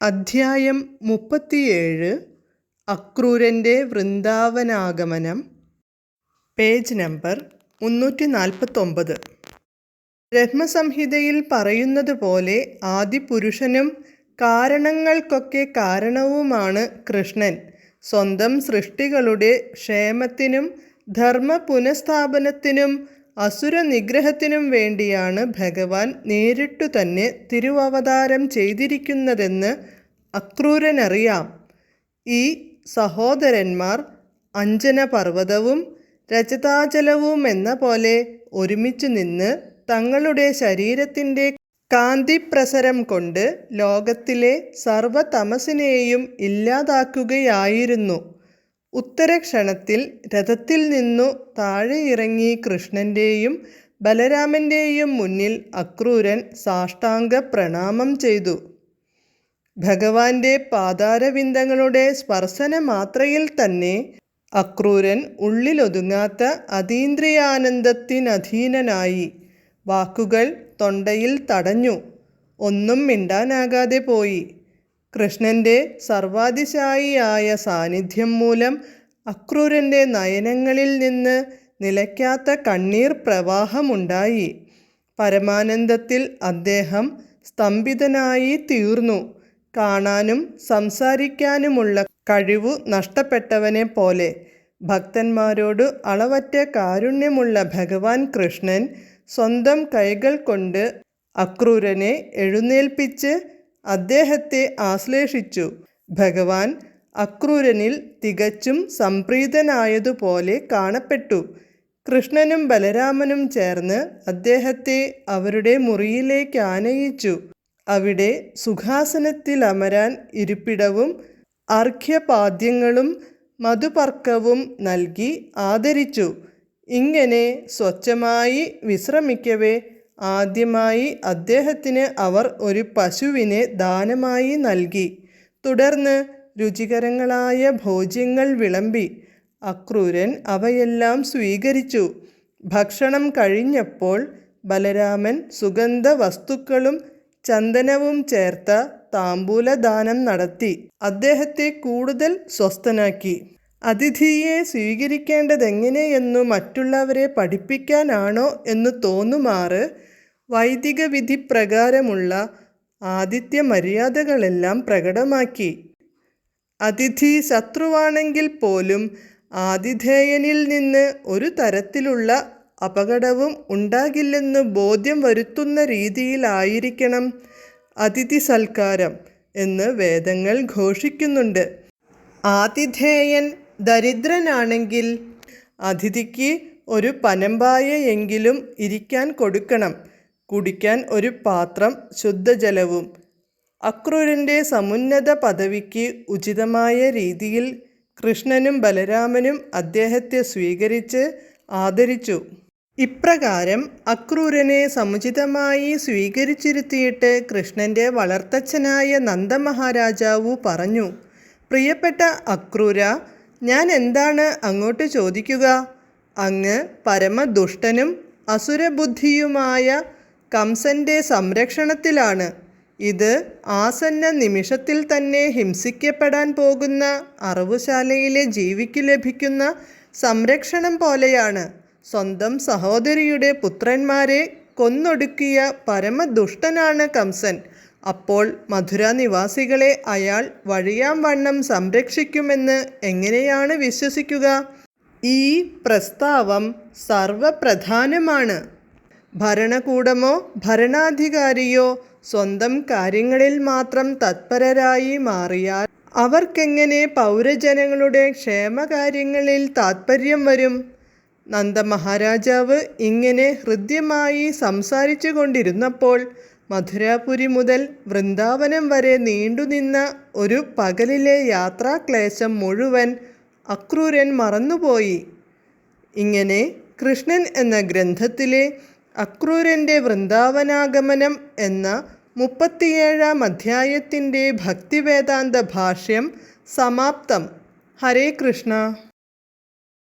അധ്യായം മുപ്പത്തിയേഴ് അക്രൂരന്റെ വൃന്ദാവനാഗമനം page number മുന്നൂറ്റി നാൽപ്പത്തൊമ്പത് ബ്രഹ്മസംഹിതയിൽ പറയുന്നത് പോലെ ആദിപുരുഷനും കാരണങ്ങൾക്കൊക്കെ കാരണവുമാണ് കൃഷ്ണൻ. സ്വന്തം സൃഷ്ടികളുടെ ക്ഷേമത്തിനും ധർമ്മ പുനഃസ്ഥാപനത്തിനും അസുര നിഗ്രഹത്തിനും വേണ്ടിയാണ് ഭഗവാൻ നേരിട്ടു തന്നെ തിരുവവതാരം ചെയ്തിരിക്കുന്നതെന്ന് അക്രൂരനറിയാം. ഈ സഹോദരന്മാർ അഞ്ജന പർവതവും രജതാചലവും എന്ന പോലെ ഒരുമിച്ച് നിന്ന് തങ്ങളുടെ ശരീരത്തിന്റെ കാന്തിപ്രസരം കൊണ്ട് ലോകത്തിലെ സർവതമസിനെയും ഇല്ലാതാക്കുകയായിരുന്നു. ഉത്തരക്ഷണത്തിൽ രഥത്തിൽ നിന്നു താഴെ ഇറങ്ങി കൃഷ്ണന്റെയും ബലരാമന്റെയും മുന്നിൽ അക്രൂരൻ സാഷ്ടാംഗ പ്രണാമം ചെയ്തു. ഭഗവാന്റെ പാതാരവിന്ദങ്ങളുടെ സ്പർശന മാത്രയിൽ തന്നെ അക്രൂരൻ ഉള്ളിലൊതുങ്ങാത്ത അതീന്ദ്രിയാനന്ദത്തിനധീനനായി. വാക്കുകൾ തൊണ്ടയിൽ തടഞ്ഞു. ഒന്നും മിണ്ടാനാകാതെ പോയി. കൃഷ്ണന്റെ സർവാതിശായിയായ സാന്നിധ്യം മൂലം അക്രൂരന്റെ നയനങ്ങളിൽ നിന്ന് നിലയ്ക്കാത്ത കണ്ണീർ പ്രവാഹമുണ്ടായി. പരമാനന്ദത്തിൽ അദ്ദേഹം സ്തംഭിതനായി തീർന്നു. കാണാനും സംസാരിക്കാനുമുള്ള കഴിവ് നഷ്ടപ്പെട്ടവനെ പോലെ ഭക്തന്മാരോട് അളവറ്റ കാരുണ്യമുള്ള ഭഗവാൻ കൃഷ്ണൻ സ്വന്തം കൈകൾ കൊണ്ട് അക്രൂരനെ എഴുന്നേൽപ്പിച്ച് അദ്ദേഹത്തെ ആശ്ലേഷിച്ചു. ഭഗവാൻ അക്രൂരനിൽ തികച്ചും സംപ്രീതനായതുപോലെ കാണപ്പെട്ടു. കൃഷ്ണനും ബലരാമനും ചേർന്ന് അദ്ദേഹത്തെ അവരുടെ മുറിയിലേക്ക് ആനയിച്ചു. അവിടെ സുഖാസനത്തിൽ അമരാൻ ഇരിപ്പിടവും അർഘ്യപാദ്യങ്ങളും മധുപർക്കവും നൽകി ആദരിച്ചു. ഇങ്ങനെ സ്വച്ഛമായി വിശ്രമിക്കവേ ആദ്യമായി അദ്ദേഹത്തിന് അവർ ഒരു പശുവിനെ ദാനമായി നൽകി. തുടർന്ന് രുചികരങ്ങളായ ഭോജ്യങ്ങൾ വിളമ്പി. അക്രൂരൻ അവയെല്ലാം സ്വീകരിച്ചു. ഭക്ഷണം കഴിഞ്ഞപ്പോൾ ബലരാമൻ സുഗന്ധ വസ്തുക്കളും ചന്ദനവും ചേർത്ത താമ്പൂലദാനം നടത്തി. അദ്ദേഹത്തെ കൂടുതൽ സ്വസ്ഥനാക്കി. അതിഥിയെ സ്വീകരിക്കേണ്ടതെങ്ങനെയെന്നു മറ്റുള്ളവരെ പഠിപ്പിക്കാനാണോ എന്ന് തോന്നുമാറ് വൈദിക വിധി പ്രകാരമുള്ള ആദിത്യ മര്യാദകളെല്ലാം പ്രകടമാക്കി. അതിഥി ശത്രുവാണെങ്കിൽ പോലും ആതിഥേയനിൽ നിന്ന് ഒരു തരത്തിലുള്ള അപകടവും ഉണ്ടാകില്ലെന്ന് ബോധ്യം വരുത്തുന്ന രീതിയിലായിരിക്കണം അതിഥി സൽക്കാരം എന്ന് വേദങ്ങൾ ഘോഷിക്കുന്നുണ്ട്. ആതിഥേയൻ ദരിദ്രനാണെങ്കിൽ അതിഥിക്ക് ഒരു പനമ്പായയെങ്കിലും ഇരിക്കാൻ കൊടുക്കണം. കുടിക്കാൻ ഒരു പാത്രം ശുദ്ധജലവും. അക്രൂരന്റെ സമുന്നത പദവിക്ക് ഉചിതമായ രീതിയിൽ കൃഷ്ണനും ബലരാമനും അദ്ദേഹത്തെ സ്വീകരിച്ച് ആദരിച്ചു. ഇപ്രകാരം അക്രൂരനെ സമുചിതമായി സ്വീകരിച്ചിരുത്തിയിട്ട് കൃഷ്ണന്റെ വളർത്തച്ഛനായ നന്ദമഹാരാജാവു പറഞ്ഞു പ്രിയപ്പെട്ട അക്രൂര ഞാൻ എന്താണ് അങ്ങോട്ട് ചോദിക്കുക? അങ്ങ് പരമദുഷ്ടനും അസുരബുദ്ധിയുമായ കംസന്റെ സംരക്ഷണത്തിലാണ്. ഇത് ആസന്ന നിമിഷത്തിൽ തന്നെ ഹിംസിക്കപ്പെടാൻ പോകുന്ന അറവുശാലയിലെ ജീവിക്ക് ലഭിക്കുന്ന സംരക്ഷണം പോലെയാണ്. സ്വന്തം സഹോദരിയുടെ പുത്രന്മാരെ കൊന്നൊടുക്കിയ പരമദുഷ്ടനാണ് കംസൻ. അപ്പോൾ മധുര നിവാസികളെ അയാൾ വഴിയാം വണ്ണം സംരക്ഷിക്കുമെന്ന് എങ്ങനെയാണ് വിശ്വസിക്കുക? ഈ പ്രസ്താവം സർവപ്രധാനമാണ്. ഭരണകൂടമോ ഭരണാധികാരിയോ സ്വന്തം കാര്യങ്ങളിൽ മാത്രം തത്പരരായി മാറിയാൽ അവർക്കെങ്ങനെ പൗരജനങ്ങളുടെ ക്ഷേമകാര്യങ്ങളിൽ താത്പര്യം വരും? നന്ദമഹാരാജാവ് ഇങ്ങനെ ഹൃദ്യമായി സംസാരിച്ചു കൊണ്ടിരുന്നപ്പോൾ മധുരാപുരി മുതൽ വൃന്ദാവനം വരെ നീണ്ടുനിന്ന ഒരു പകലിലെ യാത്രാക്ലേശം മുഴുവൻ അക്രൂരൻ മറന്നുപോയി. ഇങ്ങനെ കൃഷ്ണൻ എന്ന ഗ്രന്ഥത്തിലെ അക്രൂരന്റെ വൃന്ദാവനാഗമനം എന്ന മുപ്പത്തിയേഴാം അധ്യായത്തിന്റെ ഭക്തിവേദാന്ത ഭാഷ്യം സമാപ്തം. ഹരേ കൃഷ്ണ.